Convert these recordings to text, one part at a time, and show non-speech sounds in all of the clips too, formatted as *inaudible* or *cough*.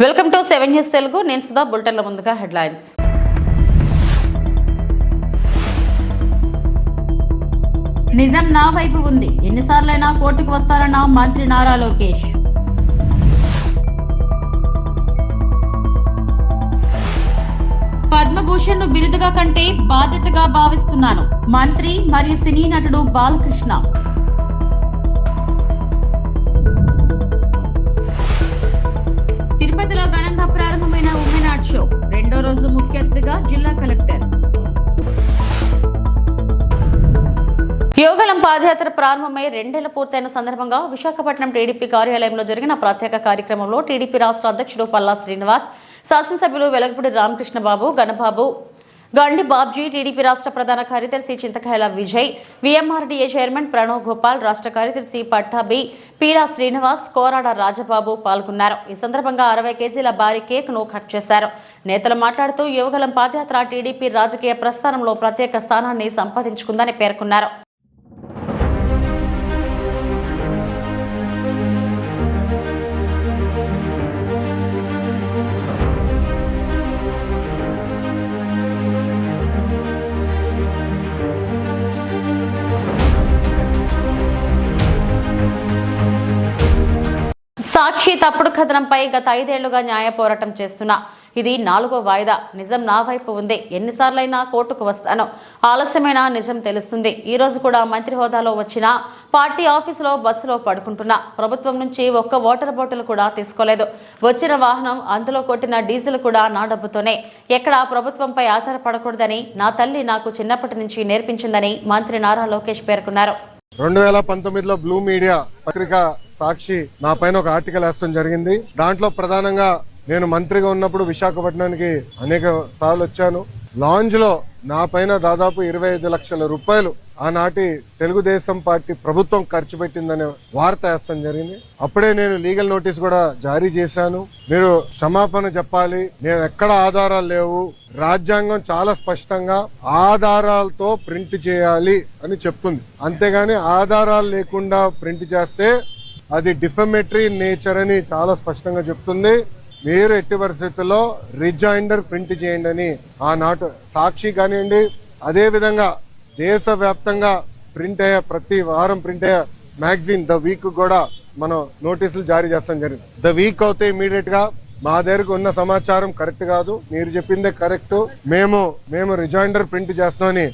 Welcome to seven news Telugu. నేను సుధా బులెటిన్ల ముందుగా headlines. నిజం నా వైపు ఉంది. ఎన్నిసార్లైనా కోర్టుకు వస్తారన్న మంత్రి నారా లోకేష్. పద్మభూషణ్ను బిరుదుగా కంటే బాధ్యతగా భావిస్తున్నాను. మంత్రి మరియు సినీ నటుడు బాలకృష్ణ. ముఖ్య అతిథిగా జిల్లా కలెక్టర్. యోగలం పాదయాత్ర ప్రారంభమై రెండేళ్ళ పూర్తయిన సందర్భంగా విశాఖపట్నం టీడీపీ కార్యాలయంలో జరిగిన ప్రత్యేక కార్యక్రమంలో టీడీపీ రాష్ట్ర అధ్యక్షుడు పల్లా శ్రీనివాస్ శాసనసభ్యులు వెలగపూడి రామకృష్ణ బాబు గణబాబు గండి బాబ్జీ టీడీపీ రాష్ట్ర ప్రధాన కార్యదర్శి చింతకాయల విజయ్ విఎంఆర్డీఏ చైర్మన్ ప్రణవ్ గోపాల్ రాష్ట్ర కార్యదర్శి పట్టాబి పీరా శ్రీనివాస్ కోరాడ రాజబాబు పాల్గొన్నారు. ఈ సందర్భంగా అరవై కేజీల భారీ కేక్ను కట్ చేశారు. నేతలు మాట్లాడుతూ యువగలం పాదయాత్ర టీడీపీ రాజకీయ ప్రస్థానంలో ప్రత్యేక స్థానాన్ని సంపాదించుకుందని పేర్కొన్నారు. సాక్షి తప్పుడు కథనంపై గత ఐదేళ్ళుగా న్యాయ పోరాటం చేస్తున్నా. ఇది నాలుగో వాయిదా. నిజం నా వైపు ఉంది. ఎన్నిసార్లైనా కోర్టుకు వస్తాను. ఆలస్యమైనా నిజం తెలుస్తుంది. ఈ రోజు కూడా మంత్రి హోదాలో వచ్చిన పార్టీ ఆఫీసులో బస్సులో పడుకుంటున్నా. ప్రభుత్వం నుంచి ఒక్క వాటర్ బాటిల్ కూడా తీసుకోలేదు. వచ్చిన వాహనం అందులో కొట్టిన డీజిల్ కూడా నా డబ్బుతోనే. ఎక్కడ ప్రభుత్వంపై ఆధారపడకూడదని నా తల్లి నాకు చిన్నప్పటి నుంచి నేర్పించిందని మంత్రి నారా లోకేష్ పేర్కొన్నారు. రెండు వేల పంతొమ్మిదిలో బ్లూ మీడియా పత్రిక సాక్షి నా పైన ఒక ఆర్టికల్ వేస్తాం జరిగింది. దాంట్లో ప్రధానంగా నేను మంత్రిగా ఉన్నప్పుడు విశాఖపట్నానికి అనేక సార్లు వచ్చాను. లాంజ్లో నా పైన దాదాపు ఇరవై ఐదు లక్షల రూపాయలు ఆనాటి తెలుగుదేశం పార్టీ ప్రభుత్వం ఖర్చు పెట్టిందనే వార్త వేస్తాం జరిగింది. అప్పుడే నేను లీగల్ నోటీస్ కూడా జారీ చేశాను. మీరు క్షమాపణ చెప్పాలి. నేను ఎక్కడ ఆధారాలు లేవు. రాజ్యాంగం చాలా స్పష్టంగా ఆధారాలతో ప్రింట్ చేయాలి అని చెప్తుంది. అంతేగాని ఆధారాలు లేకుండా ప్రింట్ చేస్తే అది డిఫమేటరీ నేచర్ అని చాలా స్పష్టంగా చెప్తుంది. మీరు ఎట్టి పరిస్థితుల్లో రిజైండర్ ప్రింట్ చేయండి అని ఆనాటు సాక్షి కానివ్వండి అదే విధంగా దేశవ్యాప్తంగా ప్రింట్ అయ్యే ప్రతి వారం ప్రింట్ అయ్యే మ్యాగజైన్ ద వీక్ కూడా మనం నోటీసులు జారీ చేస్తాం జరిగింది. ద వీక్ అవుతే ఇమీడియట్గా మా దగ్గరకు ఉన్న సమాచారం కరెక్ట్ కాదు మీరు చెప్పిందే కరెక్ట్. మేము మేము రిజైండర్ ప్రింట్ చేస్తామని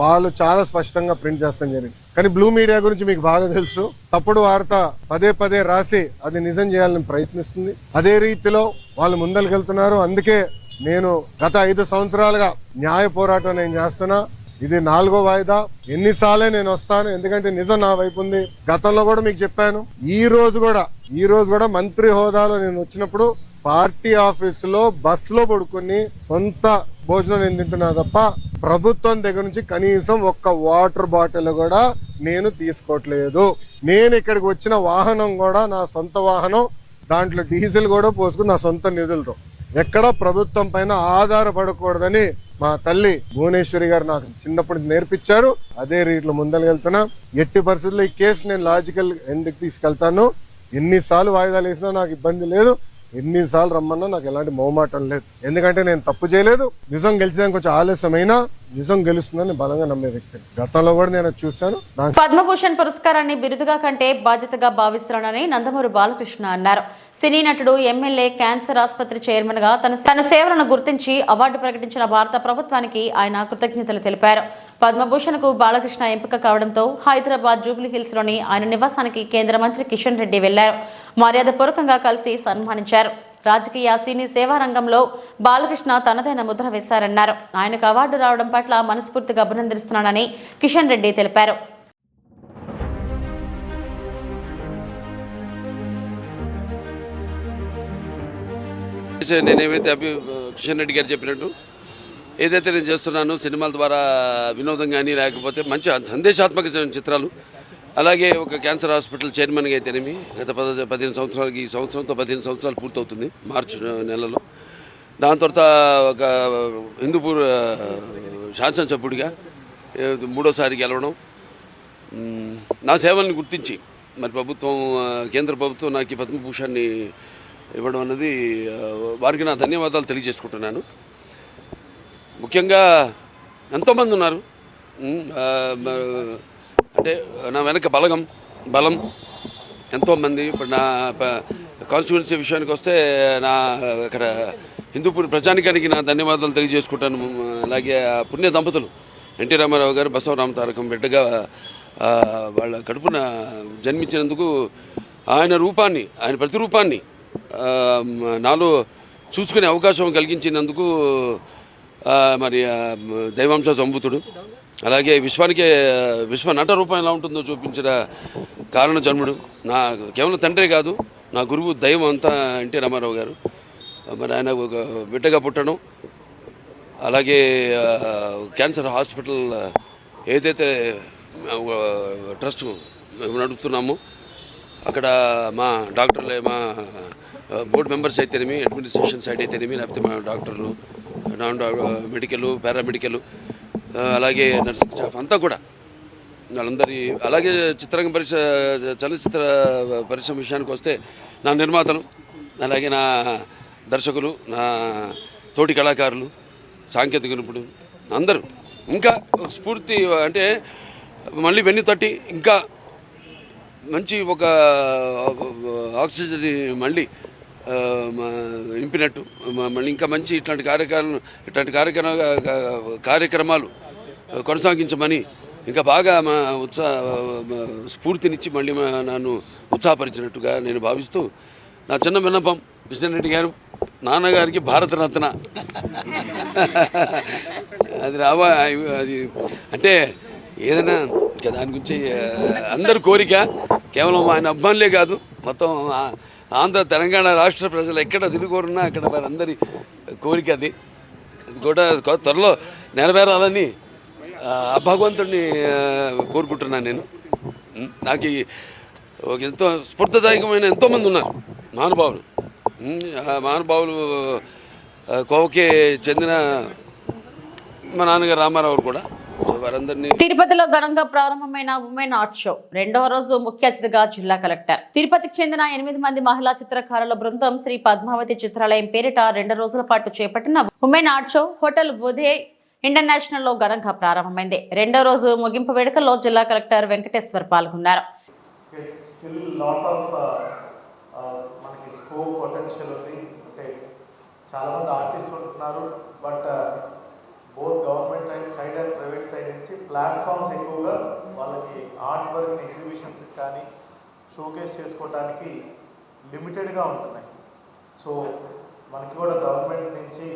వాళ్ళు చాలా స్పష్టంగా ప్రింట్ చేస్తాం జరిగింది. కానీ బ్లూ మీడియా గురించి మీకు బాగా తెలుసు. తప్పుడు వార్త పదే పదే రాసి అది నిజం చేయాలని ప్రయత్నిస్తుంది. అదే రీతిలో వాళ్ళు ముందరికెళ్తున్నారు అందుకే నేను గత ఐదు సంవత్సరాలుగా న్యాయ పోరాటం నేను చేస్తున్నా. ఇది నాలుగో వాయిదా. ఎన్నిసార్లే నేను వస్తాను. ఎందుకంటే నిజం నా వైపు ఉంది. గతంలో కూడా మీకు చెప్పాను. ఈ రోజు కూడా ఈ రోజు కూడా మంత్రి హోదాలో నేను వచ్చినప్పుడు పార్టీ ఆఫీస్లో బస్లో పడుకుని సొంత భోజనం నేను తింటున్నా తప్ప ప్రభుత్వం దగ్గర నుంచి కనీసం ఒక్క వాటర్ బాటిల్ కూడా నేను తీసుకోవట్లేదు. నేను ఇక్కడికి వచ్చిన వాహనం కూడా నా సొంత వాహనం దాంట్లో డీజిల్ కూడా పోసుకుని నా సొంత నిధులతో. ఎక్కడ ప్రభుత్వం పైన ఆధారపడకూడదని మా తల్లి భువనేశ్వరి గారు నాకు చిన్నప్పటి నుంచి నేర్పించారు. అదే రీతిలో ముందరకెళ్తున్నా ఎట్టి పరిస్థితుల్లో ఈ కేసు నేను లాజికల్ ఎండ్కి తీసుకెళ్తాను. ఎన్నిసార్లు వాయిదాలు వేసినా నాకు ఇబ్బంది లేదు. ఎన్నిసార్లు రమ్మన్నా నాకు ఎలాంటి మొహమాటం లేదు. ఎందుకంటే నేను తప్పు చేయలేదు. నిజం గెలిచడానికి కొంచెం ఆలస్యమైనా నిజం గెలుస్తుందని బలంగా నమ్మే వ్యక్తిని గతంలో కూడా నేను చూశాను. పద్మభూషణ్ పురస్కారాన్ని బిరుదుగా కంటే బాధ్యతగా భావిస్తున్నానని నందమూరి బాలకృష్ణ అన్నారు. సినీ నటుడు ఎమ్మెల్యే క్యాన్సర్ ఆసుపత్రి చైర్మన్గా తన తన సేవలను గుర్తించి అవార్డు ప్రకటించిన భారత ప్రభుత్వానికి ఆయన కృతజ్ఞతలు తెలిపారు. పద్మభూషణ్కు బాలకృష్ణ ఎంపిక కావడంతో హైదరాబాద్ జూబ్లీ హిల్స్లోని ఆయన నివాసానికి కేంద్ర మంత్రి కిషన్ రెడ్డి వెళ్ళారు. మర్యాదపూర్వకంగా కలిసి సన్మానించారు. రాజకీయ సినీ సేవా రంగంలో బాలకృష్ణ తనదైన ముద్ర వేశారన్నారు. ఆయనకు అవార్డు రావడం పట్ల మనస్ఫూర్తిగా అభినందిస్తున్నానని కిషన్ రెడ్డి తెలిపారు. నేను అభి కిషన్ రెడ్డి గారు చెప్పినట్టు ఏదైతే నేను చేస్తున్నానో సినిమాల ద్వారా వినోదం కానీ లేకపోతే మంచి సందేశాత్మక చిత్రాలు అలాగే ఒక క్యాన్సర్ హాస్పిటల్ చైర్మన్గా అయితేనేమి గత పద పదిహేను సంవత్సరాలకి ఈ సంవత్సరంతో పదిహేను సంవత్సరాలు పూర్తవుతుంది మార్చి నెలలో. దాని తర్వాత ఒక హిందూపూర్ శాసనసభ్యుడిగా మూడోసారి గెలవడం నా సేవల్ని గుర్తించి మరి ప్రభుత్వం కేంద్ర ప్రభుత్వం నాకు ఈ పద్మభూషణ్ని ఇవ్వడం అన్నది వారికి నా ధన్యవాదాలు తెలియజేసుకుంటున్నాను. ముఖ్యంగా ఎంతోమంది ఉన్నారు. అంటే నా వెనక బలగం బలం ఎంతోమంది. ఇప్పుడు నా కాన్స్టిట్యున్సీ విషయానికి వస్తే నా ఇక్కడ హిందూపూర్ ప్రజానికానికి నా ధన్యవాదాలు తెలియజేసుకుంటాను. అలాగే ఆ పుణ్య దంపతులు ఎన్టీ రామారావు గారు బసవరామ తారకం బిడ్డగా వాళ్ళ కడుపున జన్మించినందుకు ఆయన రూపాన్ని ఆయన ప్రతిరూపాన్ని నాలో చూసుకునే అవకాశం కలిగించినందుకు మరి దైవాంశ సంభూతుడు. అలాగే విశ్వానికి విశ్వ నట రూపం ఎలా ఉంటుందో చూపించిన కారణ జన్ముడు. నా కేవలం తండ్రి కాదు నా గురువు దైవం అంతా ఎన్టీ రామారావు గారు. మరి ఆయన ఒక బిడ్డగా పుట్టడం. అలాగే క్యాన్సర్ హాస్పిటల్ ఏదైతే ట్రస్ట్ మేము నడుపుతున్నామో అక్కడ మా డాక్టర్లే మా బోర్డు మెంబర్స్ అయితేనేమి అడ్మినిస్ట్రేషన్ సైడ్ అయితేనేమి లేకపోతే మా డాక్టర్లు నాన్ మెడికల్ పారామెడికల్ అలాగే నర్సింగ్ స్టాఫ్ అంతా కూడా. వాళ్ళందరి అలాగే చిత్రంగ పరిశ్ర చలనచిత్ర పరిశ్రమ విషయానికి వస్తే నా నిర్మాతలు అలాగే నా దర్శకులు నా తోటి కళాకారులు సాంకేతిక నిపుణులు అందరూ. ఇంకా స్ఫూర్తి అంటే మళ్ళీ వెన్ను తట్టి ఇంకా మంచి ఒక ఆక్సిజన్ మళ్ళీ నింపినట్టు. మళ్ళీ ఇంకా మంచి ఇట్లాంటి కార్యక్రమాలు ఇట్లాంటి కార్యక్రమ కార్యక్రమాలు కొనసాగించమని ఇంకా బాగా మా ఉత్సాహ స్ఫూర్తినిచ్చి మళ్ళీ నన్ను ఉత్సాహపరిచినట్టుగా నేను భావిస్తూ నా చిన్న విన్నపం కృష్ణారెడ్డి గారు నాన్నగారికి భారతరత్న. అది రావా అది అంటే ఏదైనా ఇంకా దాని గురించి అందరి కోరిక కేవలం ఆయన అభిమానులే కాదు మొత్తం ఆంధ్ర తెలంగాణ రాష్ట్ర ప్రజలు ఎక్కడ తిరుగుకోరున్నా అక్కడ వారందరి కోరిక అది. కూడా త్వరలో నెరవేరాలని ఆ భగవంతుడిని కోరుకుంటున్నాను నేను. నాకు ఎంతో స్ఫూర్తిదాయకమైన ఎంతోమంది ఉన్నారు మహానుభావులు. మహానుభావులు కోవకే చెందిన మా నాన్నగారు రామారావు కూడా. తిరుపతిలో ఘనంగా ప్రారంభమైన ఉమెన్ ఆర్ట్ షో రెండవ రోజు ముఖ్య అతిథిగా జిల్లా కలెక్టర్. తిరుపతికి చెందిన ఎనిమిది మంది మహిళా చిత్రకారుల బృందం శ్రీ పద్మావతి చిత్రాలయం పేరిట రెండు రోజుల పాటు చేపట్టిన women art show hotel Uday ఇంటర్నేషనల్లో ఘనంగా ప్రారంభమైంది. రెండో రోజు ముగింపు వేడుకల్లో జిల్లా కలెక్టర్ వెంకటేశ్వర్ పాల్గొన్నారు. స్టిల్ లాట్ ఆఫ్ మనకి స్కోప్ పొటెన్షియల్ ఉంది. అంటే చాలామంది ఆర్టిస్ట్ ఉంటున్నారు but both government side and private side నుంచి ప్లాట్ఫామ్స్ ఎక్కువగా వాళ్ళకి ఆర్ట్ వర్క్ ఎగ్జిబిషన్స్ కానీ షోకేస్ చేసుకోవడానికి లిమిటెడ్గా ఉంటున్నాయి. సో మనకి కూడా గవర్నమెంట్ నుంచి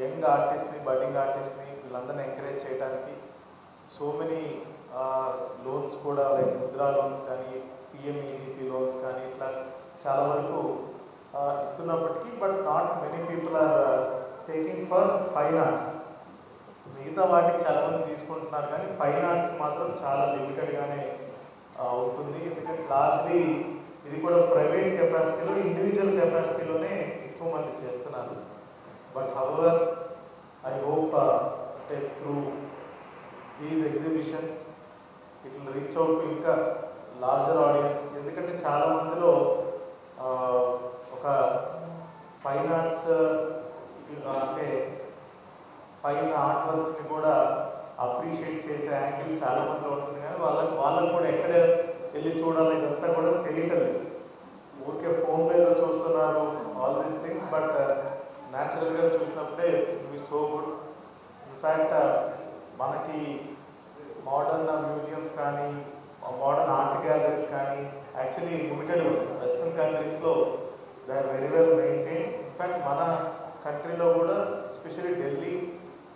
యంగ్ ఆర్టిస్ట్ని బడ్డింగ్ ఆర్టిస్ట్ని వీళ్ళందరినీ ఎంకరేజ్ చేయడానికి సో మెనీ లోన్స్ కూడా లైక్ ముద్రా లోన్స్ కానీ పిఎంఈజీపీ లోన్స్ కానీ ఇట్లా చాలా వరకు ఇస్తున్నప్పటికీ but not many people are taking for fine arts మిగతా వాటికి చాలా మంది తీసుకుంటున్నారు కానీ ఫైన్ ఆర్ట్స్కి మాత్రం చాలా లిమిటెడ్గానే ఉంటుంది. ఎందుకంటే లార్జ్లీ ఇది కూడా ప్రైవేట్ కెపాసిటీలో ఇండివిజువల్ కెపాసిటీలోనే ఎక్కువ మంది చేస్తున్నారు. బట్ హవర్ ఐ హోప్ అంటే through these exhibitions it reach out ఇంకా లార్జర్ ఆడియన్స్ ఎందుకంటే చాలా మందిలో ఒక ఫైన్ ఆర్ట్స్ అంటే పైన ఆర్ట్ వర్క్స్ని కూడా అప్రిషియేట్ చేసే యాంగిల్ చాలా మంది ఉంటుంది. కానీ వాళ్ళకి వాళ్ళకి కూడా ఎక్కడ వెళ్ళి చూడాలి ఇదంతా కూడా తెలియటం లేదు. ఊరికే ఫోన్ మీద చూస్తున్నారు ఆల్ దీస్ థింగ్స్ బట్ న్యాచురల్గా చూసినప్పుడే మీ సో గుడ్ ఇన్ఫ్యాక్ట్ మనకి మోడర్న్ మ్యూజియంస్ కానీ మోడర్న్ ఆర్ట్ గ్యాలరీస్ కానీ యాక్చువల్లీ లిమిటెడ్ ఉన్నాయి వెస్ట్రన్ కంట్రీస్లో they are very well maintain in fact మన కంట్రీలో కూడా ఎస్పెషల్లీ ఢిల్లీ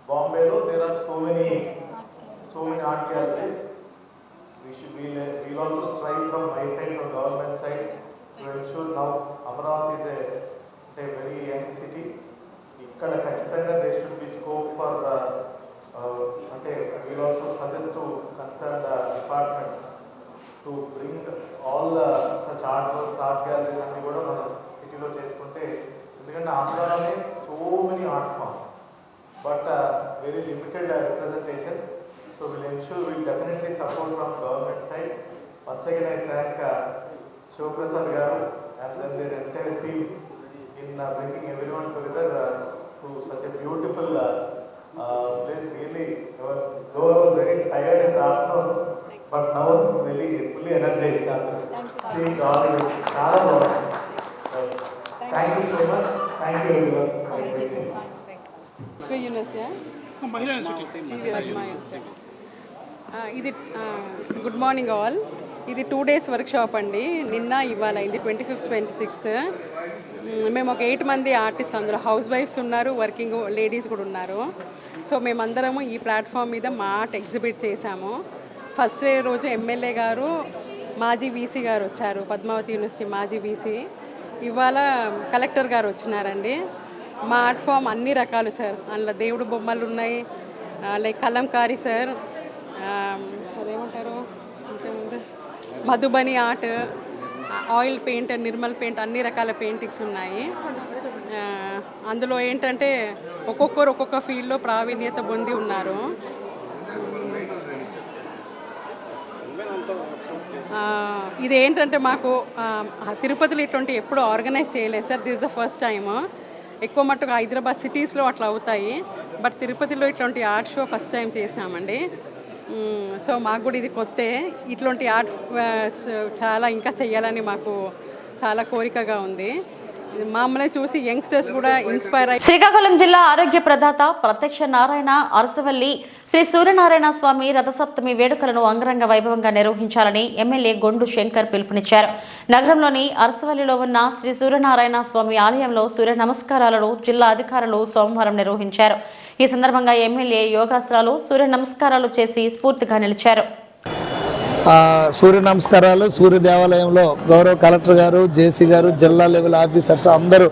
బాంబేలో there are so many so many art galleries we should we will also strive from my side from government side. To ensure now Amaravati is a, a very young city. ఇక్కడ ఖచ్చితంగా they should be scope for అంటే will also suggest to concern departments to bring all such art works art galleries అన్నీ కూడా మన సిటీలో చేసుకుంటే ఎందుకంటే ఆంధ్రాలోనే so many art forms but very limited representation so will ensure will definitely support from government side once again I thank Shivaprasad garu and then there entire team in uh, bringing everyone together uh, to such a beautiful uh, uh, place. Really, uh, though I was very tired in the afternoon, but now I'm really fully energized after seeing all this. Thank you so much. Thank you everyone for everything. Sway University, ah? మహిళా institute CV Radma University. *laughs* ఇది good morning all ఇది two days work shop అండి. నిన్న ఇవాళ ఇది twenty fifth twenty sixth మేము ఒక eight మంది ఆర్టిస్ట్ అందరూ హౌస్ వైఫ్స్ ఉన్నారు వర్కింగ్ లేడీస్ కూడా ఉన్నారు. సో మేమందరము ఈ ప్లాట్ఫామ్ మీద మా ఆర్ట్ ఎగ్జిబిట్ చేశాము. ఫస్ట్ డే రోజు ఎమ్మెల్యే గారు మాజీ వీసీ గారు వచ్చారు పద్మావతి యూనివర్సిటీ మాజీ వీసీ ఇవాళ కలెక్టర్ గారు వచ్చినారండి. మా ఆర్ట్ ఫామ్ అన్ని రకాలు సార్. అందులో దేవుడు బొమ్మలు ఉన్నాయి. Like Kalamkari sir. అదేమంటారు? ఇంకేముంది? Madhubani art oil paint Nirmal paint అన్ని రకాల పెయింటింగ్స్ ఉన్నాయి. అందులో ఏంటంటే ఒక్కొక్కరు ఒక్కొక్క ఫీల్డ్లో ప్రావీణ్యత పొంది ఉన్నారు. ఇది ఏంటంటే మాకు తిరుపతిలో ఇటువంటి ఎప్పుడు ఆర్గనైజ్ చేయలేదు sir. This the first time ఎక్కువ మట్టుకు హైదరాబాద్ సిటీస్లో అట్లా అవుతాయి. బట్ తిరుపతిలో ఇట్లాంటి ఆర్ట్ షో ఫస్ట్ టైం చేసామండి సో మాకు కూడా ఇది కొత్తే. ఇట్లాంటి ఆర్ట్ చాలా ఇంకా చేయాలని మాకు చాలా కోరికగా ఉంది. మమ్మల్ని చూసి యంగ్స్టర్స్ కూడా ఇన్స్పైర్ అయ్యి శ్రీకాకుళం జిల్లా ఆరోగ్య ప్రదాత ప్రత్యక్ష నారాయణ అరసవల్లి శ్రీ సూర్యనారాయణ స్వామి రథసప్తమి వేడుకలను అంగరంగ వైభవంగా నిర్వహించాలని ఎమ్మెల్యే గొండు శంకర్ పిలుపునిచ్చారు. నగరంలోని అరసవల్లిలో ఉన్న శ్రీ సూర్యనారాయణ స్వామి ఆలయంలో సూర్య నమస్కారాలను జిల్లా అధికారులు సోమవారం నిర్వహించారు. ఈ సందర్భంగా ఎమ్మెల్యే యోగాసనాలు సూర్య నమస్కారాలు చేసి స్ఫూర్తిగా నిలిచారు. సూర్య నమస్కారాలు సూర్య దేవాలయంలో గౌరవ కలెక్టర్ గారు జేసీ గారు జిల్లా లెవెల్ ఆఫీసర్స్ అందరూ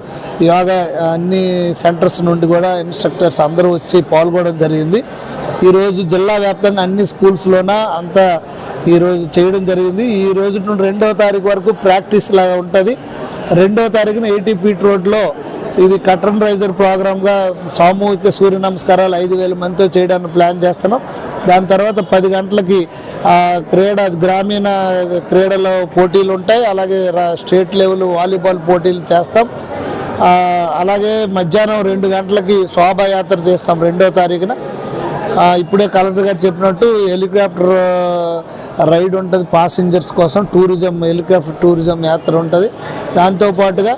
యోగా అన్ని సెంటర్స్ నుండి కూడా ఇన్స్ట్రక్టర్స్ అందరూ వచ్చి పాల్గొనడం జరిగింది. ఈరోజు జిల్లా వ్యాప్తంగా అన్ని స్కూల్స్లోన అంతా ఈరోజు చేయడం జరిగింది. ఈ రోజు నుండి రెండవ తారీఖు వరకు ప్రాక్టీస్ లాగా ఉంటుంది. రెండవ తారీఖున ఎయిటీ ఫీట్ రోడ్లో ఇది కటన్ రైజర్ ప్రోగ్రామ్గా సామూహిక సూర్య నమస్కారాలు ఐదు వేల మందితో చేయడానికి ప్లాన్ చేస్తున్నాం. దాని తర్వాత పది గంటలకి క్రీడ గ్రామీణ క్రీడలో పోటీలు ఉంటాయి. అలాగే స్టేట్ లెవెల్ వాలీబాల్ పోటీలు చేస్తాం. అలాగే మధ్యాహ్నం రెండు గంటలకి శోభాయాత్ర చేస్తాం రెండో తారీఖున. ఇప్పుడే కలెక్టర్ గారు చెప్పినట్టు హెలికాప్టర్ రైడ్ ఉంటుంది పాసింజర్స్ కోసం టూరిజం హెలికాప్టర్ టూరిజం యాత్ర ఉంటుంది. దాంతోపాటుగా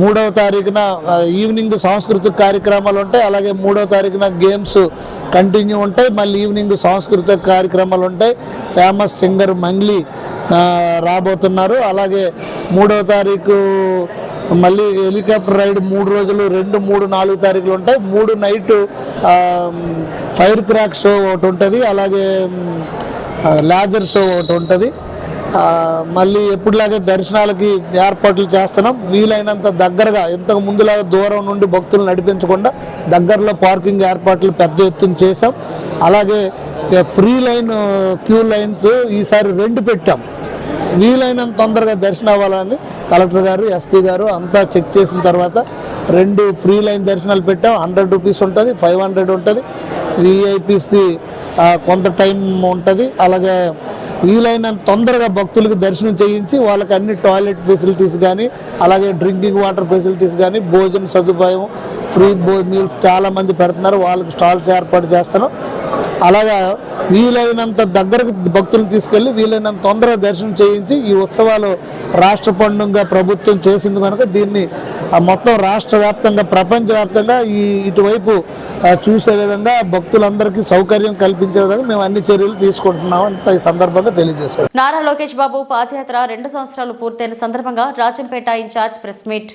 మూడవ తారీఖున ఈవినింగ్ సాంస్కృతిక కార్యక్రమాలు ఉంటాయి అలాగే మూడవ తారీఖున గేమ్స్ కంటిన్యూ ఉంటాయి మళ్ళీ ఈవినింగ్ సాంస్కృతిక కార్యక్రమాలు ఉంటాయి. ఫేమస్ సింగర్ మంగ్లీ రాబోతున్నారు. అలాగే మూడవ తారీఖు మళ్ళీ హెలికాప్టర్ రైడ్ మూడు రోజులు రెండు మూడు నాలుగు తారీఖులు ఉంటాయి. మూడు నైట్ ఫైర్ క్రాక్ షో ఒకటి ఉంటుంది అలాగే లాజర్ షో ఒకటి ఉంటుంది. మళ్ళీ ఎప్పుడులాగే దర్శనాలకి ఏర్పాట్లు చేస్తున్నాం. వీలైనంత దగ్గరగా ఇంతకు ముందులాగా దూరం నుండి భక్తులు నడిపించకుండా దగ్గరలో పార్కింగ్ ఏర్పాట్లు పెద్ద ఎత్తున చేసాం అలాగే ఫ్రీ లైన్ క్యూ లైన్స్ ఈసారి రెండు పెట్టాం. వీలైనంత తొందరగా దర్శనం అవ్వాలని కలెక్టర్ గారు ఎస్పీ గారు అంతా చెక్ చేసిన తర్వాత రెండు ఫ్రీ లైన్ దర్శనాలు పెట్టాం. హండ్రెడ్ రూపీస్ ఉంటుంది ఫైవ్ హండ్రెడ్ ఉంటుంది. విఐపీస్ది కొంత టైం ఉంటుంది. అలాగే వీలైనంత తొందరగా భక్తులకు దర్శనం చేయించి వాళ్ళకి అన్ని టాయిలెట్ ఫెసిలిటీస్ కానీ అలాగే డ్రింకింగ్ వాటర్ ఫెసిలిటీస్ కానీ భోజన సదుపాయం ఫ్రీ బో మీల్స్ చాలా మంది పెడుతున్నారు. వాళ్ళకి స్టాల్స్ ఏర్పాటు చేస్తున్నాం అలాగా వీలైనంత దగ్గరకు భక్తులు తీసుకెళ్ళి వీలైనంత తొందరగా దర్శనం చేయించి ఈ ఉత్సవాలు రాష్ట్ర పండుగ ప్రభుత్వం చేసింది కనుక దీన్ని ఆ, మొత్తం రాష్ట్ర వ్యాప్తంగా ప్రపంచవ్యాప్తంగా ఈ ఇటువైపు చూసే విధంగా భక్తులందరికీ సౌకర్యం కల్పించే విధంగా మేము అన్ని చర్యలు తీసుకుంటున్నామని ఈ సందర్భంగా తెలియజేస్తున్నాం నారా లోకేష్ బాబు పాదయాత్ర రెండు సంవత్సరాలు పూర్తయిన సందర్భంగా Rajampet in charge press meet.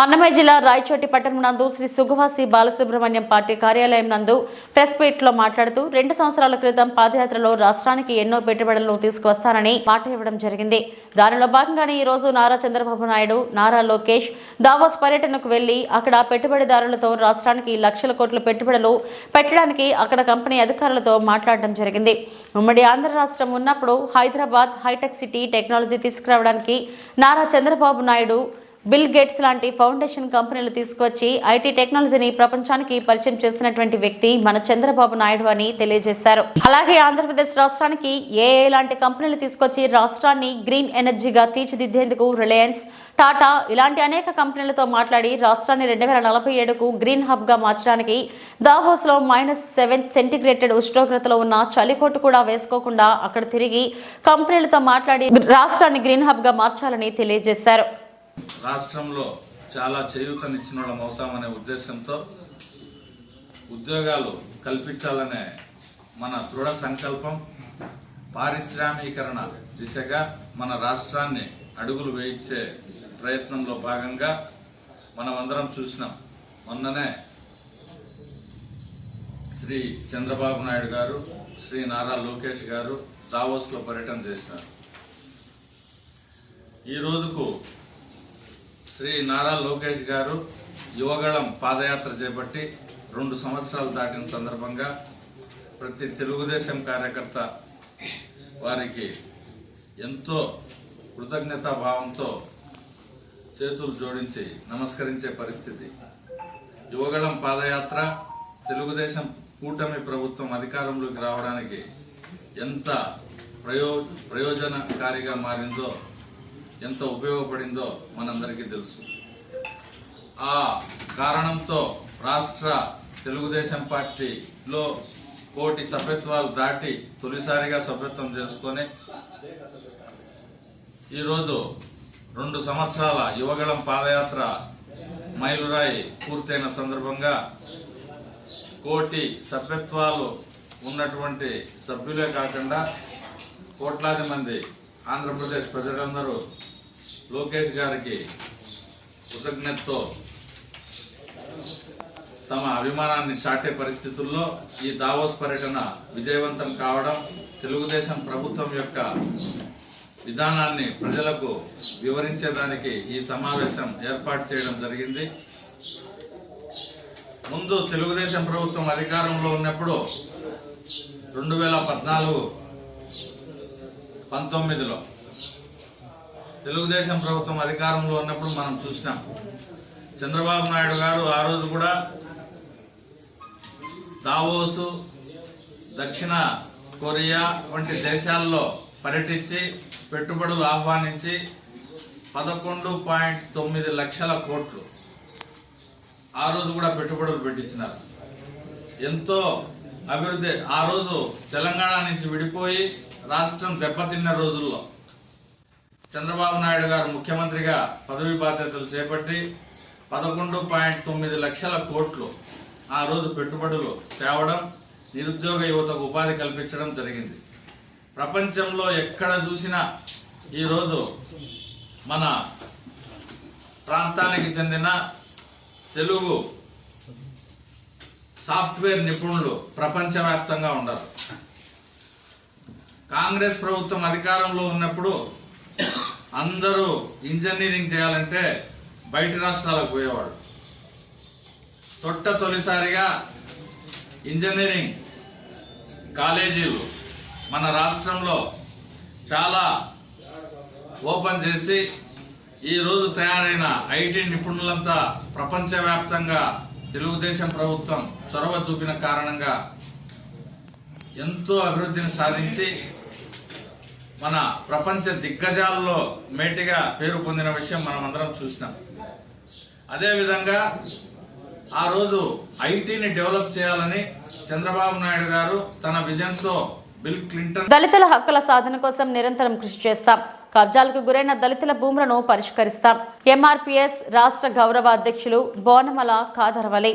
Annamayya జిల్లా రాయచోటి పట్టణం నందు శ్రీ సుగవాసి బాలసుబ్రహ్మణ్యం పార్టీ కార్యాలయం నందు ప్రెస్ మీట్లో మాట్లాడుతూ రెండు సంవత్సరాల క్రితం పాదయాత్రలో రాష్ట్రానికి ఎన్నో పెట్టుబడులను తీసుకువస్తానని మాట ఇవ్వడం జరిగింది. దానిలో భాగంగానే ఈ రోజు నారా చంద్రబాబు నాయుడు నారా లోకేష్ దావోస్ పర్యటనకు వెళ్ళి అక్కడ పెట్టుబడిదారులతో రాష్ట్రానికి లక్షల కోట్ల పెట్టుబడులు పెట్టడానికి అక్కడ కంపెనీ అధికారులతో మాట్లాడడం జరిగింది. ఉమ్మడి ఆంధ్ర రాష్ట్రం ఉన్నప్పుడు హైదరాబాద్ హైటెక్ సిటీ టెక్నాలజీ తీసుకురావడానికి నారా చంద్రబాబు నాయుడు బిల్ గేట్స్ లాంటి ఫౌండేషన్ కంపెనీలు తీసుకువచ్చి ఐటీ టెక్నాలజీని ప్రపంచానికి పరిచయం చేసినటువంటి వ్యక్తి మన చంద్రబాబు నాయుడు అని తెలియజేశారు. అలాగే ఆంధ్రప్రదేశ్ రాష్ట్రానికి ఏఏ లాంటి కంపెనీలు తీసుకొచ్చి రాష్ట్రాన్ని గ్రీన్ ఎనర్జీగా తీర్చిదిద్దేందుకు రిలయన్స్ టాటా ఇలాంటి అనేక కంపెనీలతో మాట్లాడి రాష్ట్రాన్ని రెండు వేల నలభై ఏడుకు గ్రీన్ హబ్గా మార్చడానికి దావోస్లో మైనస్ సెవెన్ సెంటిగ్రేటెడ్ ఉష్ణోగ్రతలో ఉన్న చలికోటు కూడా వేసుకోకుండా అక్కడ తిరిగి కంపెనీలతో మాట్లాడి రాష్ట్రాన్ని గ్రీన్ హబ్గా మార్చాలని తెలియజేశారు. రాష్ట్రంలో చాలా చేయూతనిచ్చిన వాళ్ళం అవుతామనే ఉద్దేశంతో ఉద్యోగాలు కల్పించాలనే మన దృఢ సంకల్పం పారిశ్రామీకరణ దిశగా మన రాష్ట్రాన్ని అడుగులు వేయించే ప్రయత్నంలో భాగంగా మనమందరం చూసినాం. మొన్ననే శ్రీ చంద్రబాబు నాయుడు గారు శ్రీ నారా లోకేష్ గారు దావోస్లో పర్యటన చేసినారు ఈ రోజుకు శ్రీ నారా లోకేష్ గారు యువగళం పాదయాత్ర చేపట్టి రెండు సంవత్సరాలు దాటిన సందర్భంగా ప్రతి తెలుగుదేశం కార్యకర్త వారికి ఎంతో కృతజ్ఞతా భావంతో చేతులు జోడించి నమస్కరించే పరిస్థితి. యువగళం పాదయాత్ర తెలుగుదేశం కూటమి ప్రభుత్వం అధికారంలోకి రావడానికి ఎంత ప్రయో ప్రయోజనకారిగా మారిందో ఎంత ఉపయోగపడిందో మనందరికీ తెలుసు. ఆ కారణంతో రాష్ట్ర తెలుగుదేశం పార్టీలో కోటి సభ్యత్వాలు దాటి తొలిసారిగా సభ్యత్వం చేసుకొని ఈరోజు రెండు సంవత్సరాల యువగళం పాదయాత్ర మైలురాయి పూర్తయిన సందర్భంగా కోటి సభ్యత్వాలు ఉన్నటువంటి సభ్యులే కాకుండా కోట్లాది మంది ఆంధ్రప్రదేశ్ ప్రజలందరూ లోకేష్ గారికి కృతజ్ఞతతో తమ అభిమానాన్ని చాటే పరిస్థితుల్లో ఈ దావోస్ పర్యటన విజయవంతం కావడం తెలుగుదేశం ప్రభుత్వం యొక్క విధానాన్ని ప్రజలకు వివరించేదానికి ఈ సమావేశం ఏర్పాటు చేయడం జరిగింది. ముందు తెలుగుదేశం ప్రభుత్వం అధికారంలో ఉన్నప్పుడు రెండు వేల పద్నాలుగు పంతొమ్మిదిలో తెలుగుదేశం ప్రభుత్వం అధికారంలో ఉన్నప్పుడు మనం చూసినాం. చంద్రబాబు నాయుడు గారు ఆ రోజు కూడా దావోసు దక్షిణ కొరియా వంటి దేశాల్లో పర్యటించి పెట్టుబడులు ఆహ్వానించి పదకొండు పాయింట్ తొమ్మిది లక్షల కోట్లు ఆ రోజు కూడా పెట్టుబడులు పెట్టించినారు. ఎంతో అభివృద్ధి ఆ రోజు తెలంగాణ నుంచి విడిపోయి రాష్ట్రం దెబ్బతిన్న రోజుల్లో చంద్రబాబు నాయుడు గారు ముఖ్యమంత్రిగా పదవి బాధ్యతలు చేపట్టి పదకొండు పాయింట్ తొమ్మిది లక్షల కోట్లు ఆ రోజు పెట్టుబడులు తేవడం నిరుద్యోగ యువతకు ఉపాధి కల్పించడం జరిగింది. ప్రపంచంలో ఎక్కడ చూసినా ఈరోజు మన ప్రాంతానికి చెందిన తెలుగు సాఫ్ట్వేర్ నిపుణులు ప్రపంచవ్యాప్తంగా ఉన్నారు కాంగ్రెస్ ప్రభుత్వం అధికారంలో ఉన్నప్పుడు అందరూ ఇంజనీరింగ్ చేయాలంటే బయట రాష్ట్రాలకు పోయేవాడు తొట్ట తొలిసారిగా ఇంజనీరింగ్ కాలేజీలు మన రాష్ట్రంలో చాలా ఓపెన్ చేసి ఈ రోజు తయారైన ఐటీ నిపుణులంతా ప్రపంచవ్యాప్తంగా తెలుగుదేశం ప్రభుత్వం చొరవ చూపిన కారణంగా ఎంతో అభివృద్ధిని సాధించి మన ప్రపంచ దిగ్గజాల్లో మేటిగా పేరు పొందిన విషయం మనం అందరం చూసినాం అదేవిధంగా ఆ రోజు ఐటీని డెవలప్ చేయాలని చంద్రబాబు నాయుడు గారు తన విజన్తో బిల్ క్లింటన్ దళితుల హక్కుల సాధన కోసం నిరంతరం కృషి చేస్తాం. కబ్జాలకు గురైన దళితుల భూములను పరిష్కరిస్తాం. ఎంఆర్పిఎస్ రాష్ట్ర గౌరవ అధ్యక్షులు బోనమల కాదరవలి.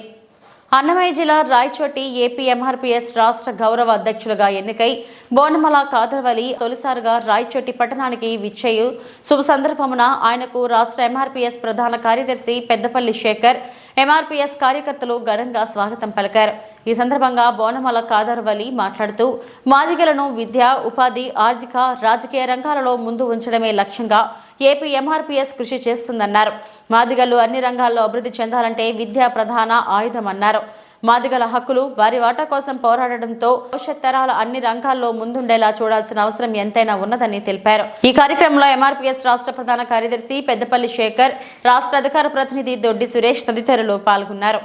అన్నమయ్య జిల్లా రాయచోటి ఏపీ ఎంఆర్పీఎస్ రాష్ట్ర గౌరవ అధ్యక్షులుగా ఎన్నికై బోనమల కాదర్వలి తొలిసారిగా రాయచోటి పట్టణానికి విచ్చేయు. శుభ సందర్భమున ఆయనకు రాష్ట్ర ఎంఆర్పీఎస్ ప్రధాన కార్యదర్శి పెద్దపల్లి శేఖర్ ఎంఆర్పీఎస్ కార్యకర్తలు ఘనంగా స్వాగతం పలికారు. ఈ సందర్భంగా బోనమల కాదర్వలి మాట్లాడుతూ మాదిగలను విద్య ఉపాధి ఆర్థిక రాజకీయ రంగాలలో ముందు ఉంచడమే లక్ష్యంగా ఏపీ ఎంఆర్పీఎస్ కృషి చేస్తుందన్నారు. మాదిగలు అన్ని రంగాల్లో అభివృద్ధి చెందాలంటే విద్య ప్రధాన ఆయుధమన్నారు. మాదిగల హక్కులు వారి వాటా కోసం పోరాడడంతో భవిష్యత్ తరాల అన్ని రంగాల్లో ముందుండేలా చూడాల్సిన అవసరం ఎంతైనా ఉన్నదని తెలిపారు. ఈ కార్యక్రమంలో ఎంఆర్పీఎస్ రాష్ట్ర ప్రధాన కార్యదర్శి పెద్దపల్లి శేఖర్ రాష్ట్ర అధికార ప్రతినిధి దొడ్డి సురేష్ తదితరులు పాల్గొన్నారు.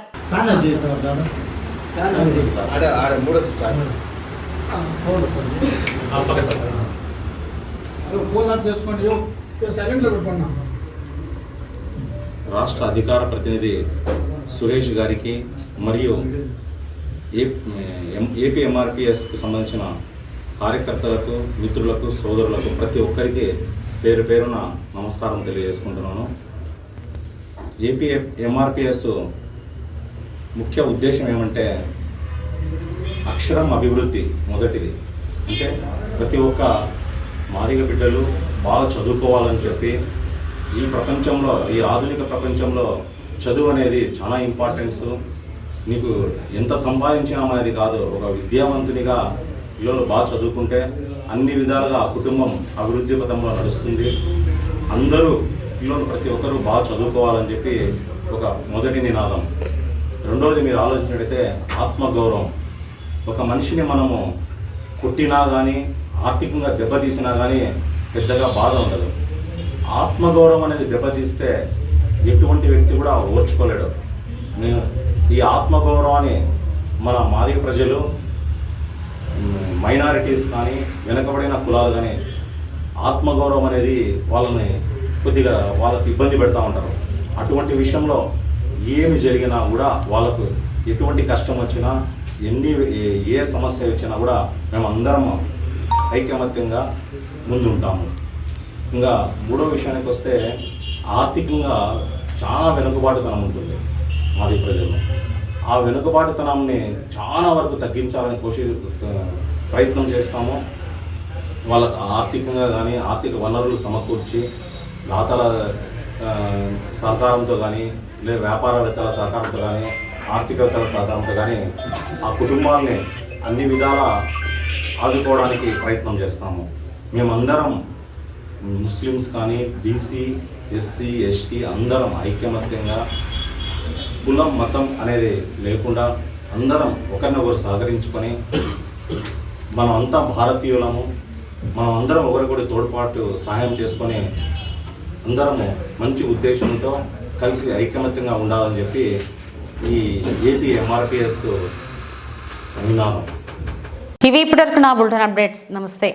రాష్ట్ర అధికార ప్రతినిధి సురేష్ గారికి మరియు ఏ- ఎం- ఏపీ ఎంఆర్పిఎస్కు సంబంధించిన కార్యకర్తలకు మిత్రులకు సోదరులకు ప్రతి ఒక్కరికి పేరు పేరున నమస్కారం తెలియజేసుకుంటున్నాను. ఏపీ ఎంఆర్పిఎస్ ముఖ్య ఉద్దేశం ఏమంటే అక్షరం అభివృద్ధి మొదటిది. అంటే ప్రతి ఒక్క మాదిగ బిడ్డలు బాగా చదువుకోవాలని చెప్పి ఈ ప్రపంచంలో ఈ ఆధునిక ప్రపంచంలో చదువు అనేది చాలా ఇంపార్టెన్స్ నీకు ఎంత సంపాదించినామనేది కాదు ఒక విద్యావంతునిగా పిల్లలు బాగా చదువుకుంటే అన్ని విధాలుగా ఆ కుటుంబం అభివృద్ధి పథంలో నడుస్తుంది. అందరూ పిల్లలు ప్రతి ఒక్కరూ బాగా చదువుకోవాలని చెప్పి ఒక మొదటి నినాదం. రెండవది మీరు ఆలోచించినట్టయితే ఆత్మగౌరవం. ఒక మనిషిని మనము కొట్టినా కానీ ఆర్థికంగా దెబ్బతీసినా కానీ పెద్దగా బాధ ఉండదు. ఆత్మగౌరవం అనేది దెబ్బతీస్తే ఎటువంటి వ్యక్తి కూడా ఓర్చుకోలేడు. నేను ఈ ఆత్మగౌరవాన్ని మన మాదిగ ప్రజలు మైనారిటీస్ కానీ వెనకబడిన కులాలు కానీ ఆత్మగౌరవం అనేది వాళ్ళని కొద్దిగా వాళ్ళకి ఇబ్బంది పెడతా ఉంటారు. అటువంటి విషయంలో ఏమి జరిగినా కూడా వాళ్ళకు ఎటువంటి కష్టం వచ్చినా ఎన్ని ఏ సమస్య వచ్చినా కూడా మేము అందరం ఐకమత్యంగా ముందుంటాము. ఇంకా మూడో విషయానికి వస్తే ఆర్థికంగా చాలా వెనుకబాటుతనం ఉంటుంది మాది ప్రజల్లో. ఆ వెనుకబాటుతనాన్ని చాలా వరకు తగ్గించాలని కోసి ప్రయత్నం చేస్తాము. వాళ్ళకు ఆర్థికంగా కానీ ఆర్థిక వనరులు సమకూర్చి దాతల సహకారంతో కానీ లేదా వ్యాపారవేత్తల సహకారంతో కానీ ఆర్థికవేత్తల సహకారంతో కానీ ఆ కుటుంబాల్ని అన్ని విధాలా ఆదుకోవడానికి ప్రయత్నం చేస్తాము. మేమందరం ముస్లిమ్స్ కానీ బీసీ ఎస్సీ ఎస్టీ అందరం ఐక్యమత్యంగా కులం మతం అనేది లేకుండా అందరం ఒకరినొకరు సహకరించుకొని మనం అంతా భారతీయులము మనం అందరం ఒకరికొకరి తోడ్పాటు సహాయం చేసుకొని అందరము మంచి ఉద్దేశంతో కలిసి ఐకమత్యంగా ఉండాలని చెప్పి ఈ ఏపీ ఎంఆర్పిఎస్ నినాదం ఇవి ఇప్పటివరకు నా బుల్టన్ అప్డేట్స్. నమస్తే.